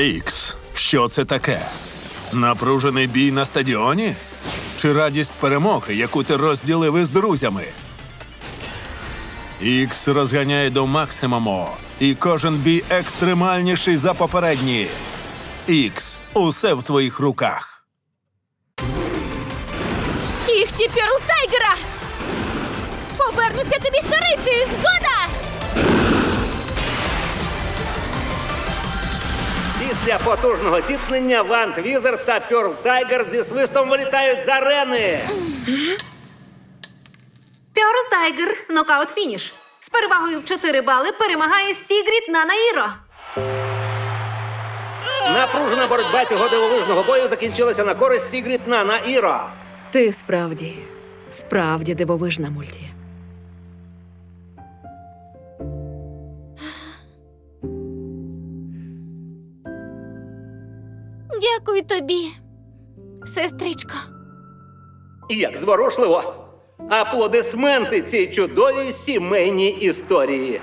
Ікс, що це таке? Напружений бій на стадіоні? Чи радість перемоги, яку ти розділив із друзями? Ікс розганяє до максимуму, і кожен бій екстремальніший за попередній. Ікс, усе в твоїх руках. Кіхті Пірл Тайгера! Повернуться тобі сторицею, згода! Після потужного зіткнення Вант Візер та Пьорл Тайгер зі свистом вилітають з арени. Пьорл Тайгер, нокаут фініш. З перевагою в 4 бали перемагає Сігріт на Наїро. Напружена боротьба цього дивовижного бою закінчилася на користь Сігріт Нана Іро. Ти справді, справді дивовижна мульті. Тобі, сестричко. Як зворушливо! Аплодисменти цій чудовій сімейній історії.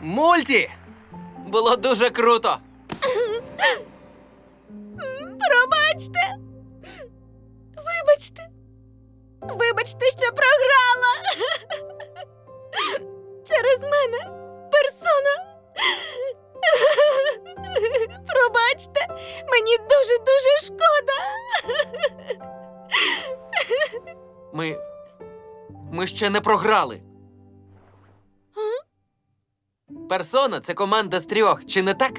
Мульті! Було дуже круто. Пробачте. Вибачте. Вибачте, що програла. Через мене персона. Пробачте, мені дуже-дуже шкода. Ми. Ми ще не програли. Персона це команда з трьох, чи не так?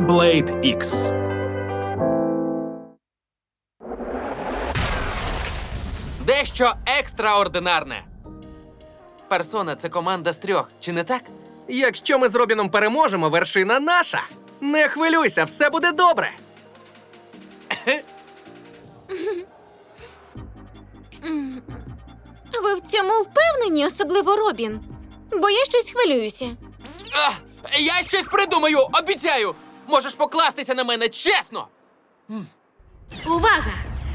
Beyblade X. Дещо екстраординарне. Персона це команда з трьох, чи не так? Якщо ми з Робіном переможемо, вершина наша. Не хвилюйся, все буде добре. Ви в цьому впевнені, особливо Робін? Бо я щось хвилююся. А, я щось придумаю, обіцяю! Можеш покластися на мене, чесно! Увага!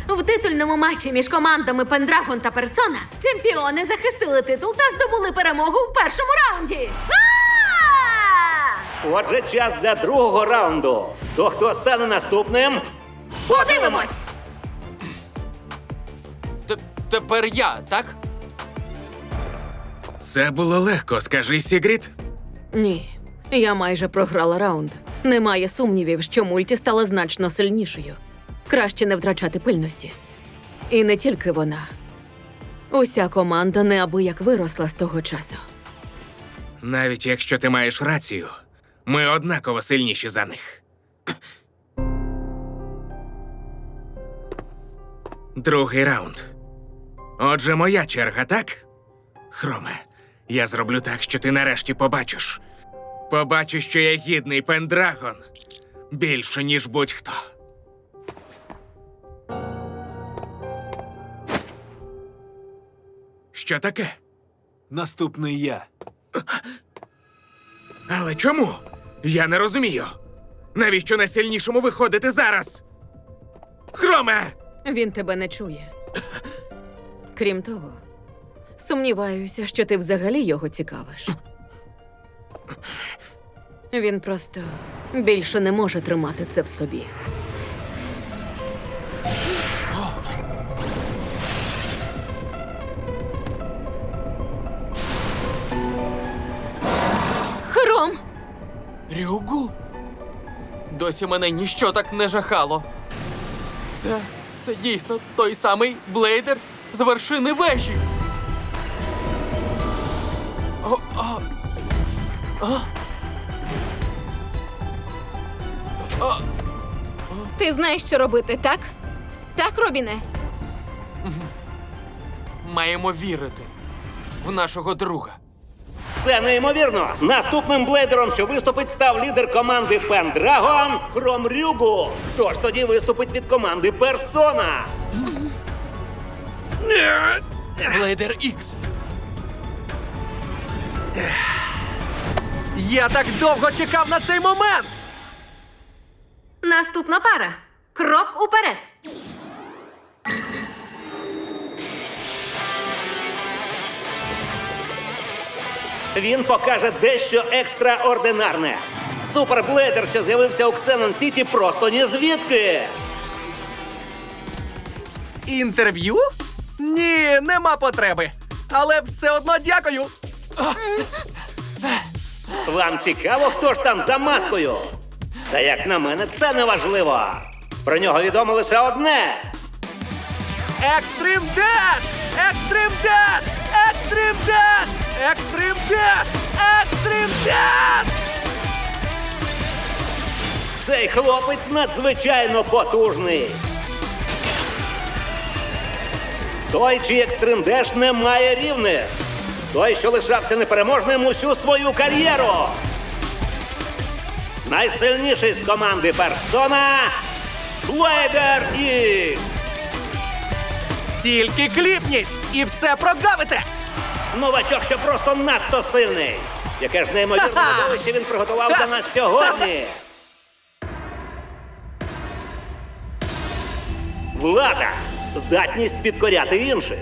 В титульному матчі між командами Пендрагон та Персона чемпіони захистили титул та здобули перемогу в першому раунді. А! Отже, час для другого раунду. То хто стане наступним? Подивимось! Т- тепер я, так? Це було легко, скажи, Сігріт. Ні, я майже програла раунд. Немає сумнівів, що мульті стала значно сильнішою. Краще не втрачати пильності. І не тільки вона. Уся команда неабияк виросла з того часу. Навіть якщо ти маєш рацію, ми однаково сильніші за них. Другий раунд. Отже, моя черга, так? Хроме, я зроблю так, що ти нарешті побачиш. Побачиш, що я гідний Пендрагон. Більше, ніж будь-хто. Що таке? Наступний я. Але чому? Я не розумію. Навіщо найсильнішому виходити зараз? Хроме! Він тебе не чує. Крім того, сумніваюся, що ти взагалі його цікавиш. Він просто більше не може тримати це в собі. Хром! Рюгу? Досі мене ніщо так не жахало. Це. це дійсно той самий блейдер з вершини вежі. Ти знаєш, що робити, так? Так, Робіне? Маємо вірити в нашого друга. Це неймовірно. Наступним блейдером, що виступить, став лідер команди Пендрагон Хром Рюгу. Хто ж тоді виступить від команди Персона? Блейдер Ікс. Я так довго чекав на цей момент! Наступна пара. Крок уперед. Він покаже дещо екстраординарне. Суперблейдер, що з'явився у Ксенон Сіті, просто ні звідки. Інтерв'ю? Ні, нема потреби. Але все одно дякую. Вам цікаво, хто ж там за маскою? Та як на мене, це не важливо. Про нього відомо лише одне. Екстрим Деш! Екстрим Деш! Екстрим Деш! Екстрим Деш! Екстрим Деш! Цей хлопець надзвичайно потужний. Той, чий екстрим деш не має рівних. Той, що лишався непереможним усю свою кар'єру. Найсильніший з команди Персона Блейдер Ікс. Тільки кліпніть і все прогавите! Новачок, що просто надто сильний. Яке ж неймовірне видовище він приготував для нас сьогодні. Влада. Здатність підкоряти інших.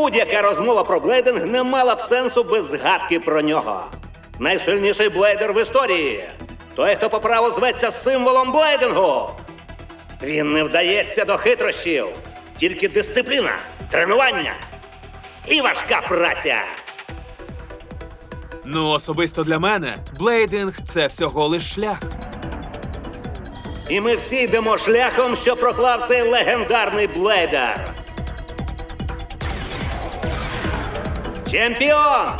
Будь-яка розмова про блейдинг не мала б сенсу без згадки про нього. Найсильніший блейдер в історії. Той, хто по праву зветься символом блейдингу. Він не вдається до хитрощів. Тільки дисципліна, тренування і важка праця. Ну, особисто для мене, блейдинг це всього лиш шлях. І ми всі йдемо шляхом, що проклав цей легендарний блейдер. Чемпіон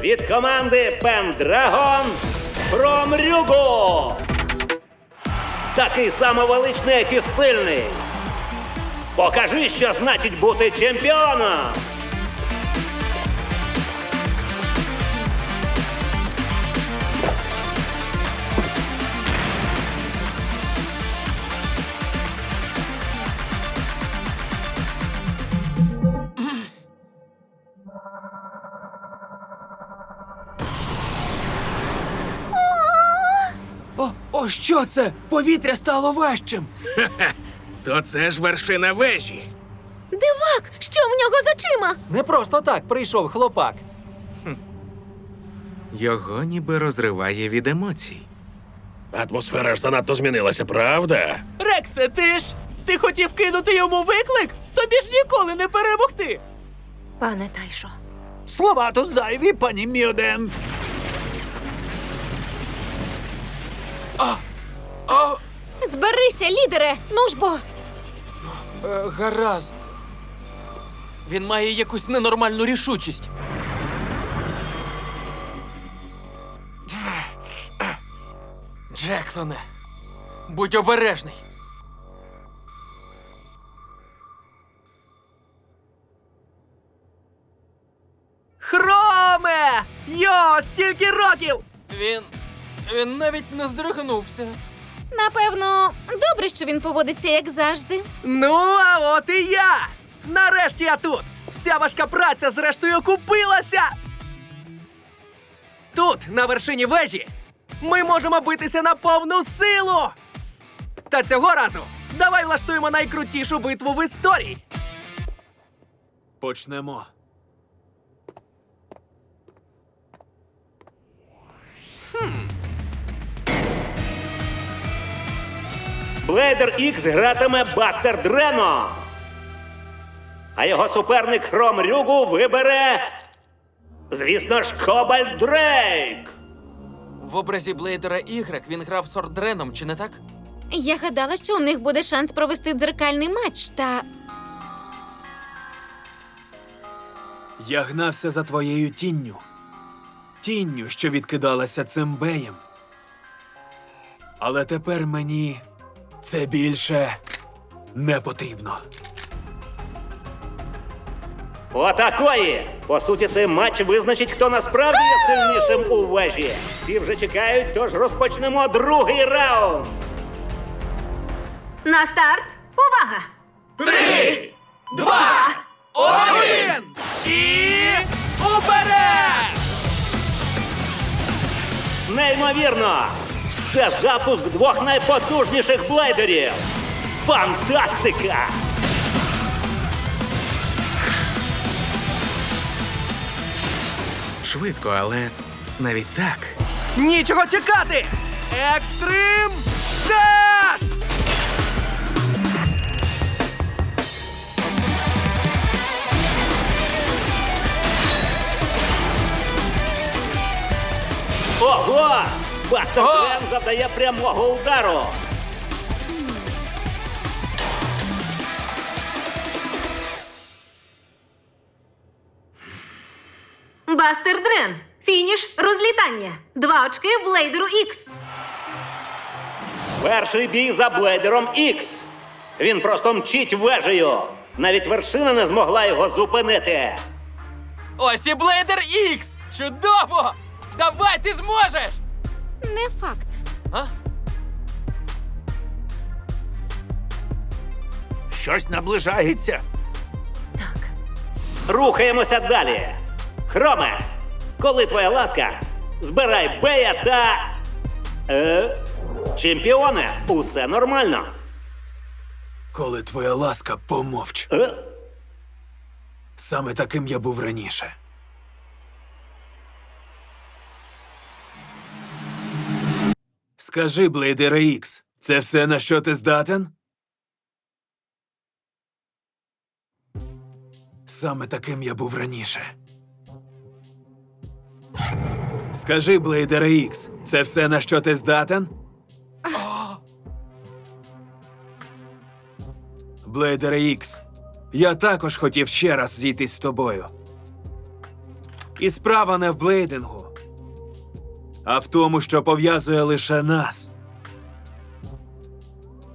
від команди Пендрагон Промрюгу. Такий самовеличний, як і сильний. Покажи, що значить бути чемпіоном. О, що це? Повітря стало важчим. То це ж вершина вежі. Дивак! Що в нього з очима? Не просто так прийшов хлопак. Його ніби розриває від емоцій. Атмосфера ж занадто змінилася, правда? Рексе, ти ж ти хотів кинути йому виклик? Тобі ж ніколи не перемогти. Пане Тайшо. Слова тут зайві, пані Мюден. Зберися, лідере! Ну ж бо! е, гаразд. Він має якусь ненормальну рішучість. Джексоне, будь обережний. Хроме! Йо, стільки років! Він. Він навіть не здригнувся. Напевно, добре, що він поводиться як завжди. Ну, а от і я! Нарешті я тут! Вся важка праця зрештою купилася! Тут, на вершині вежі, ми можемо битися на повну силу! Та цього разу давай влаштуємо найкрутішу битву в історії! Почнемо. Блейдер Ікс гратиме Бастер Дрено. А його суперник Хром Рюгу вибере. Звісно ж, Кобальт Дрейк. В образі Блейдера Y він грав Сордреном, чи не так? Я гадала, що у них буде шанс провести дзеркальний матч, та Я гнався за твоєю тінню. Тінню, що відкидалася цим беєм. Але тепер мені це більше не потрібно. Отакої! По суті, цей матч визначить, хто насправді є сильнішим у вежі. Всі вже чекають, тож розпочнемо другий раунд. На старт. Увага! Три, два, один! І уперед! Неймовірно! Це запуск двох найпотужніших блейдерів! Фантастика! Швидко, але навіть так. Нічого чекати! Екстрим Даш! Ого! Бастер! Трен завдає прямого удару. Бастер Дрен. Фініш розлітання. Два очки Блейдеру Ікс. Перший бій за блейдером Ікс. Він просто мчить вежею. Навіть вершина не змогла його зупинити. Ось і Блейдер Ікс! Чудово! Давай, ти зможеш! Не факт. А? Щось наближається. Рухаємося далі. Хроме, коли твоя ласка, збирай Бея та. Е, чемпіоне, усе нормально. Коли твоя ласка, помовч. Е, Саме таким я був раніше. Скажи, Блейдера Ікс, це все на що ти здатен? Саме таким я був раніше. Скажи, Блейдера Ікс, це все на що ти здатен? Блейдера Ікс, я також хотів ще раз зійтись з тобою. І справа не в блейдингу, а в тому, що пов'язує лише нас.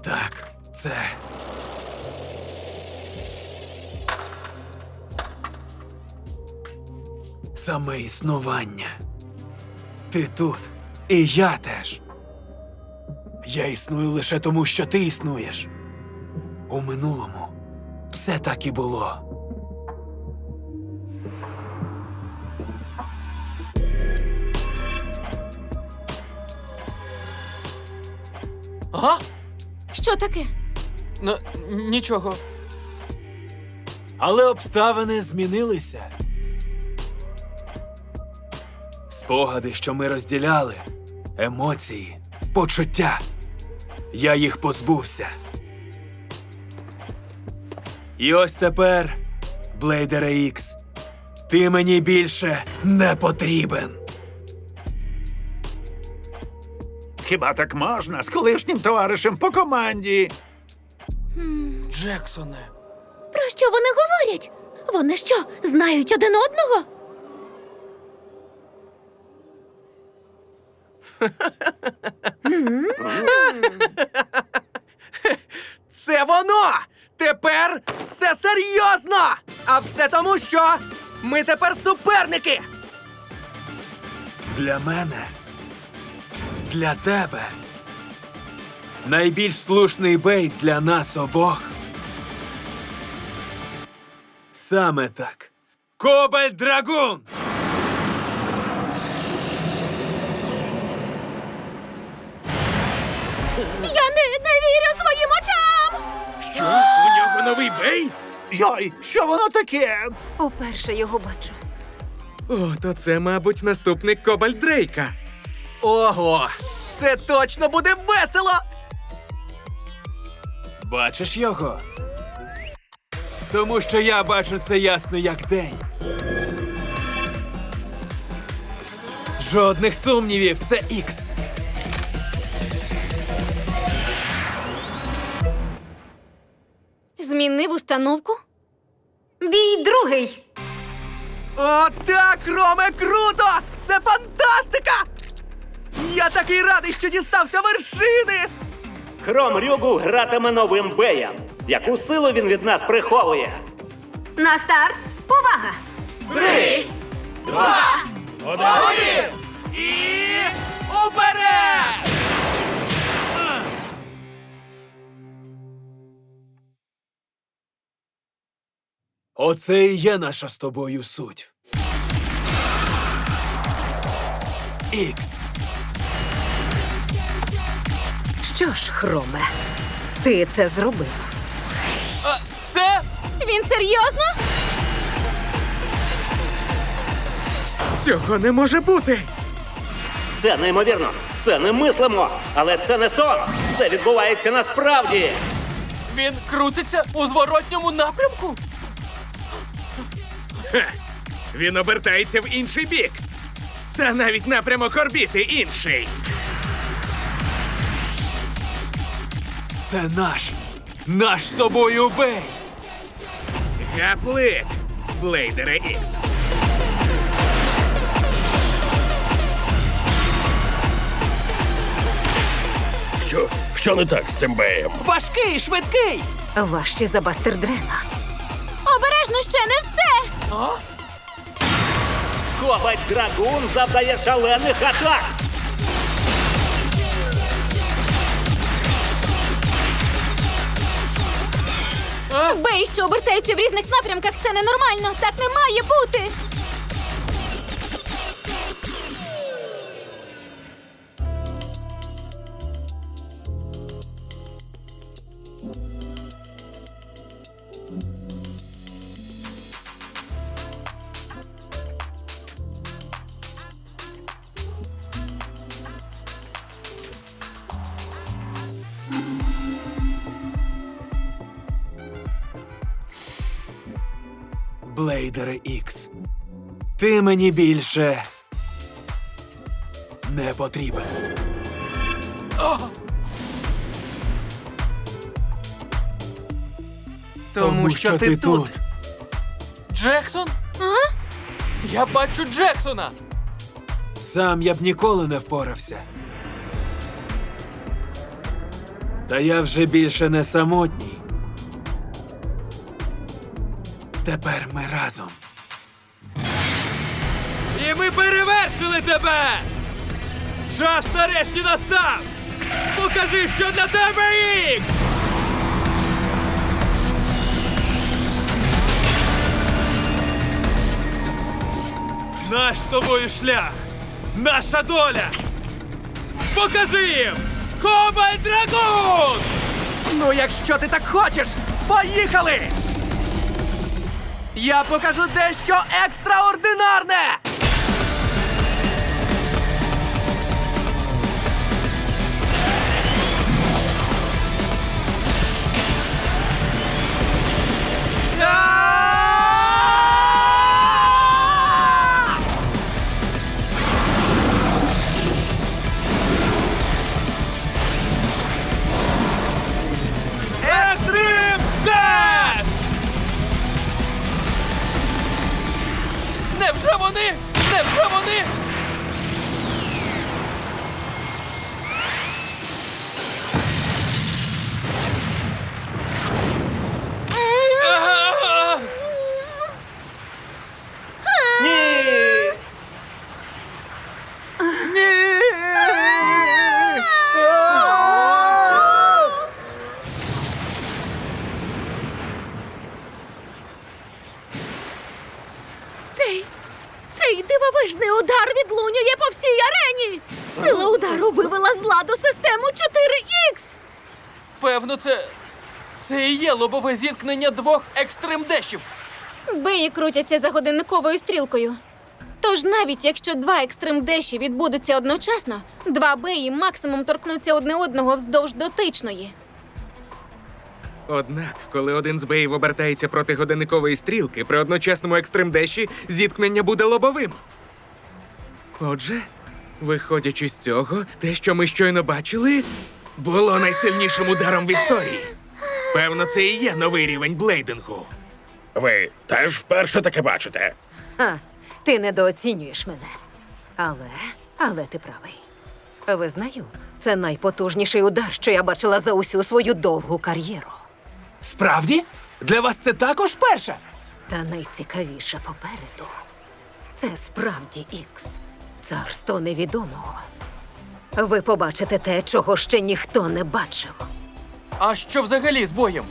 Так, це. Саме існування. Ти тут, і я теж. Я існую лише тому, що ти існуєш. У минулому все так і було. Ага? Що таке? Ну, нічого. Але обставини змінилися. Спогади, що ми розділяли, емоції, почуття. Я їх позбувся. І ось тепер, Блейдере Ікс, ти мені більше не потрібен. Хіба так можна з колишнім товаришем по команді? Джексоне. Про що вони говорять? Вони що, знають один одного? Це воно! Тепер все серйозно! А все тому, що ми тепер суперники! Для мене, для тебе. Найбільш слушний бейт для нас обох. Саме так. Кобальт Драгун! Я не, не вірю своїм очам! Що? У нього новий бей? Йой, що воно таке? Уперше його бачу. О, то це, мабуть, наступник Кобальт Дрейка. Ого! Це точно буде весело! Бачиш його? Тому що я бачу це ясно як день. Жодних сумнівів, це Ікс. Змінив установку? Бій другий. О, так, Роме, круто! Це фантастика! Я такий радий, що дістався вершини! Хром Рюгу гратиме новим беєм. Яку силу він від нас приховує? На старт. Увага! І уперед! Оце і є наша з тобою суть. Ікс. Що ж, Хроме, ти це зробив. А, це Він серйозно? Цього не може бути! Це неймовірно. Це немислимо. Але це не сон. Це відбувається насправді. він крутиться у зворотньому напрямку. Він обертається в інший бік. Та навіть напрямок орбіти інший. Це наш. Наш з тобою бей. Гаплик. Блейдере Ікс. Що? Що не так з цим беєм? Важкий, швидкий! Важче за Бастердрена. Обережно ще не все! Кобальт Драгун завдає шалених атак. Бей, що обертаються в різних напрямках, це ненормально! Так не має бути! Блейдере Ікс. Ти мені більше не потрібен. Тому, що, ти тут. Джексон? А? Я бачу Джексона. Сам я б ніколи не впорався. Та я вже більше не самотній. Тепер ми разом. І ми перевершили тебе! Час нарешті настав! Покажи, що для тебе ікс! Наш з тобою шлях! Наша доля! Покажи їм! Кобальт Драгун! Ну, якщо ти так хочеш, поїхали! Я покажу дещо екстраординарне! Певно, це. Це і є лобове зіткнення двох екстрим дешів. Беї крутяться за годинниковою стрілкою. Тож навіть якщо два екстрим-деші відбудуться одночасно, два беї максимум торкнуться одне одного вздовж дотичної. Однак, коли один з беїв обертається проти годинникової стрілки, при одночасному екстремдеші зіткнення буде лобовим. Отже, виходячи з цього, те, що ми щойно бачили, було найсильнішим ударом в історії. Певно, це і є новий рівень блейдингу. Ви теж вперше таке бачите. А, ти недооцінюєш мене. Але, але ти правий. Визнаю, це найпотужніший удар, що я бачила за усю свою довгу кар'єру. Справді? Для вас це також перше? Та найцікавіше попереду. Це справді Ікс, царство невідомого. Ви побачите те, чого ще ніхто не бачив. А що взагалі з боєм?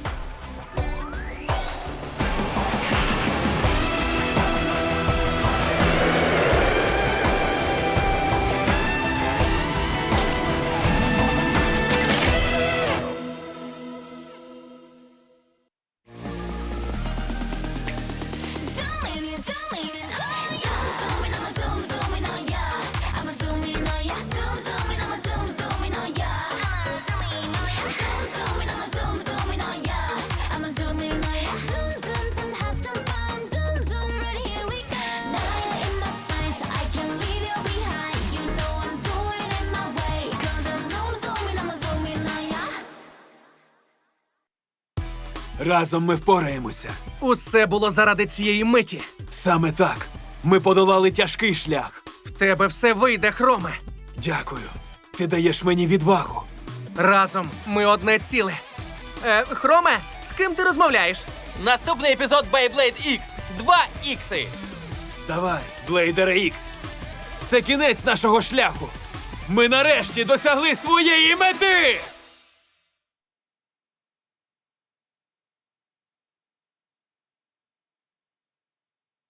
Разом ми впораємося. Усе було заради цієї миті. Саме так. Ми подолали тяжкий шлях. В тебе все вийде, Хроме. Дякую. Ти даєш мені відвагу. Разом ми одне ціле. Е, Хроме, з ким ти розмовляєш? Наступний епізод Beyblade X. Два ікси. Давай, Блейдер Ікс. Це кінець нашого шляху. Ми нарешті досягли своєї мети!